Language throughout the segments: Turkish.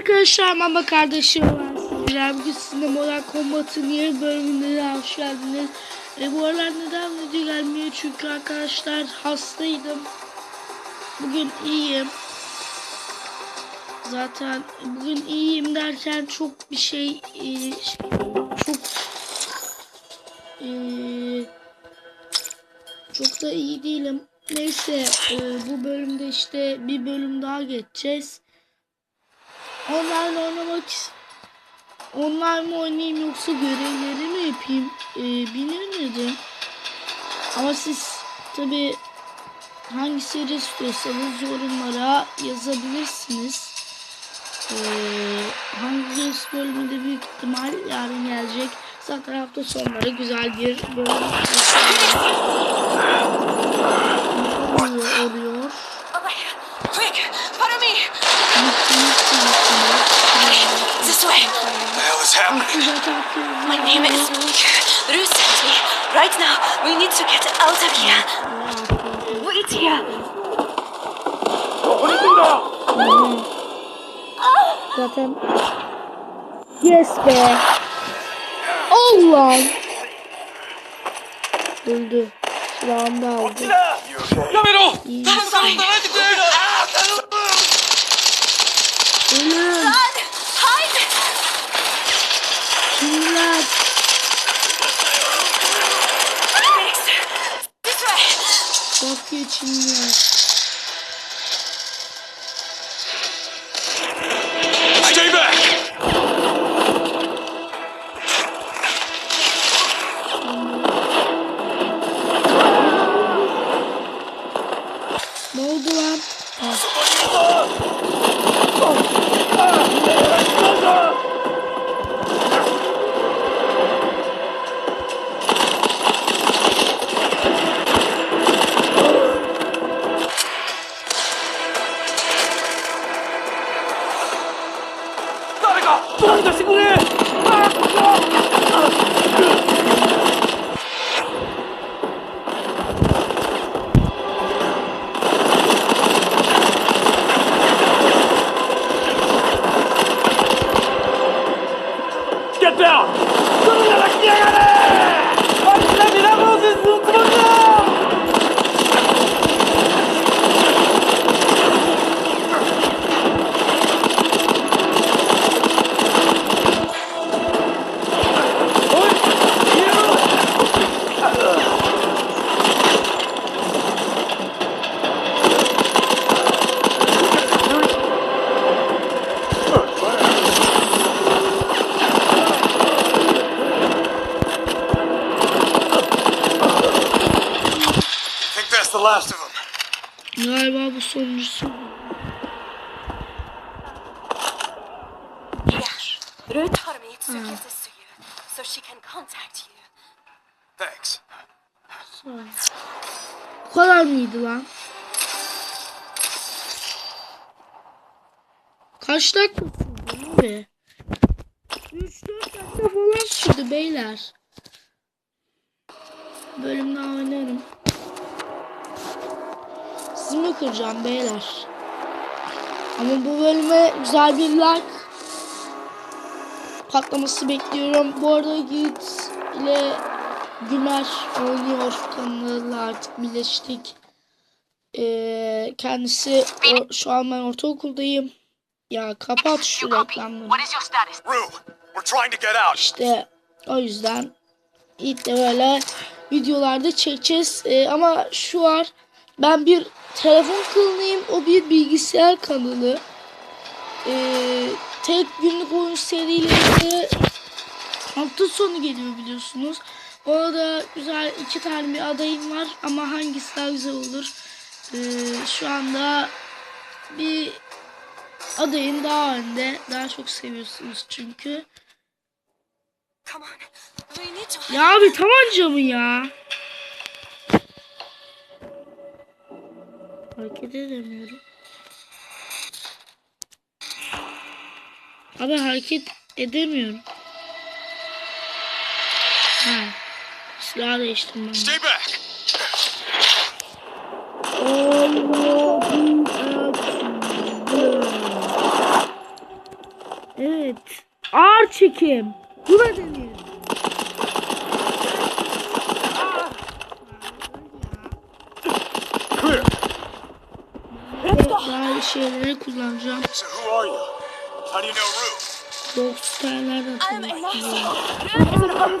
arkadaşlar Mama kardeşim sizler bugün sizinle Modern Combat'ın yeni bölümünde de hoş geldiniz. E, bu aralar neden video gelmiyor çünkü arkadaşlar hastaydım. Bugün iyiyim. Zaten bugün iyiyim derken çok bir şey, şey çok e, çok da iyi değilim. Neyse e, bu bölümde işte bir bölüm daha geçeceğiz. Online oynamak Online mı oynayayım yoksa görevleri mi yapayım e, bilemedim. Ama siz tabi hangi seri istiyorsanız yorumlara yazabilirsiniz. E, hangi bölümü de büyük ihtimal yarın gelecek. Zaten hafta sonları güzel bir bölüm oluyor. My name is me. Right now, we need to get out of here. Wait here. Zaten Yes be. Allah. Öldü. Silahını da aldı. Sorry. Ölüm. 亲呀、the last of them. Galiba bu sonuncusu. Here. Ruth told me to give this to you so she can contact you. Thanks. Sonra. Bu kadar mıydı lan? Kaç dakika sürdü abi? 3-4 dakika falan sürdü beyler. Bölüm daha oynarım. Mi kıracağım beyler? Ama bu bölüme güzel bir like patlaması bekliyorum. Bu arada Yiğit ile Gümer oynuyor kanalıyla artık birleştik. Ee, kendisi o, şu an ben ortaokuldayım. Ya kapat şu reklamları. İşte o yüzden ilk de böyle videolarda çekeceğiz. Ee, ama şu var ben bir telefon kanalıyım. O bir bilgisayar kanalı. Ee, tek günlük oyun serileri hafta sonu geliyor biliyorsunuz. Orada güzel iki tane bir adayım var ama hangisi daha güzel olur? Ee, şu anda bir adayın daha önde. Daha çok seviyorsunuz çünkü. Ya abi tabanca mı ya? Hareket edemiyorum. Abi hareket edemiyorum. Ha. Silah değiştirmem. Stay back! Allah'ım Evet. Ağır çekim. Bu da denir. Şeyleri kullanacağım. So who are you? How do you know Rue? Doktorlardan I'm tanımak Enosa. istiyorum.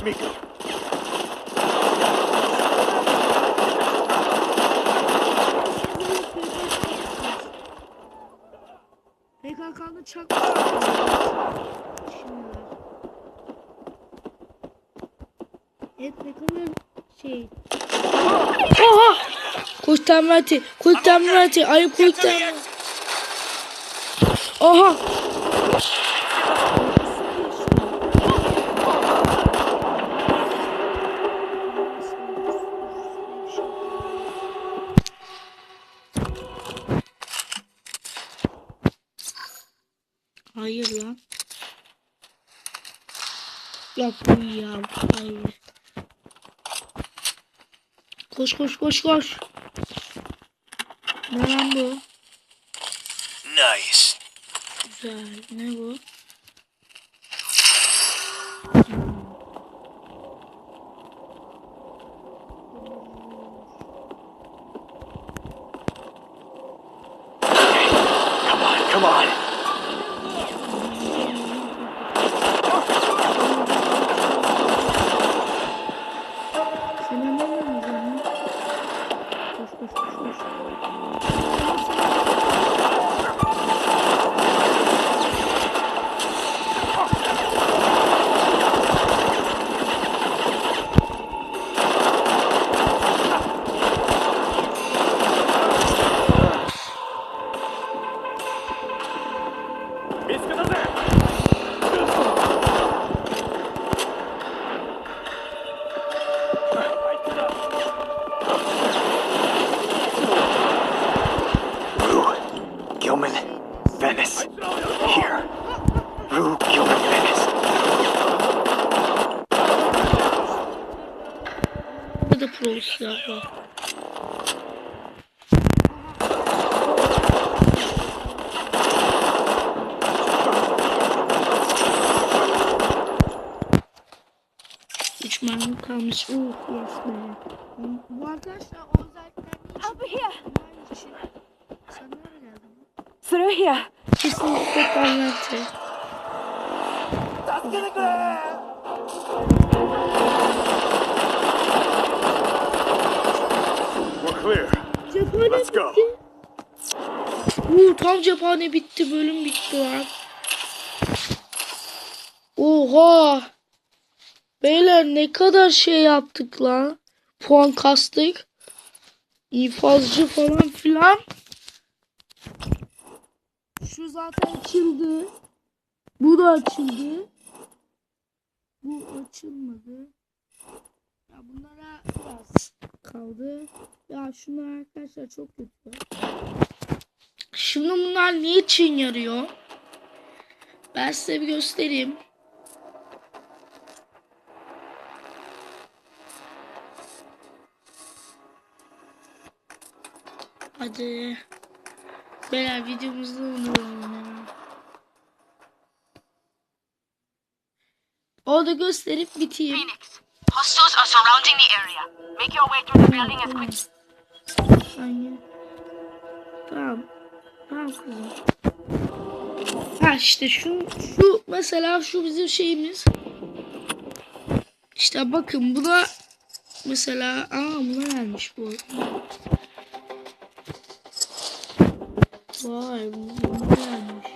Miko. PKK'nın çakma. Evet PKK'nın şey. Oha! Temirati. Ayı koş temirati. Oha! Hayır lan. Yapma ya. Hayır. Koş koş koş koş. Ne lan bu? Nice. Güzel. Ne bu? bir silah var. Üç mermi kalmış. Uh, yes be. Bu arkadaşlar o zaten... Over here. Through here. Kesinlikle parlantı. That's gonna go. Clear. Cephane Let's go. bitti. Oo, tam cephane bitti. Bölüm bitti lan. Oha. Beyler ne kadar şey yaptık lan. Puan kastık. İnfazcı falan filan. Şu zaten açıldı. Bu da açıldı. Bu açılmadı. Ya bunlara biraz kaldı. Ya şunlar arkadaşlar çok kötü. Şimdi bunlar niçin yarıyor? Ben size bir göstereyim. Hadi. Beyler videomuzda unutalım ya. Orada gösterip biteyim. Phoenix, hostiles are surrounding the area. Make your way through the building as quick. Saniye. Tamam. Tamam. Ha işte şu, şu mesela şu bizim şeyimiz. İşte bakın bu da mesela aa buna gelmiş bu. Vay bu gelmiş.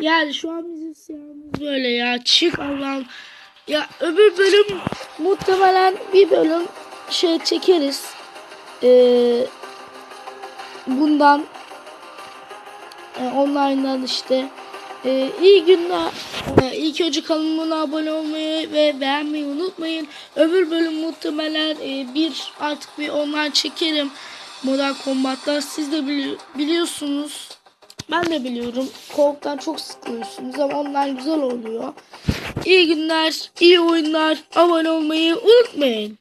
Yani şu an böyle ya. Çık Allah'ım. Ya öbür bölüm muhtemelen bir bölüm şey çekeriz. Ee, bundan e, online'dan işte. Ee, iyi günler. Ee, ilk önce kanalıma abone olmayı ve beğenmeyi unutmayın. Öbür bölüm muhtemelen e, bir artık bir online çekerim. Modern Combat'ta siz de bili- biliyorsunuz. Ben de biliyorum. Korktan çok sıkılıyorsunuz ama online güzel oluyor. İyi günler, iyi oyunlar. Abone olmayı unutmayın.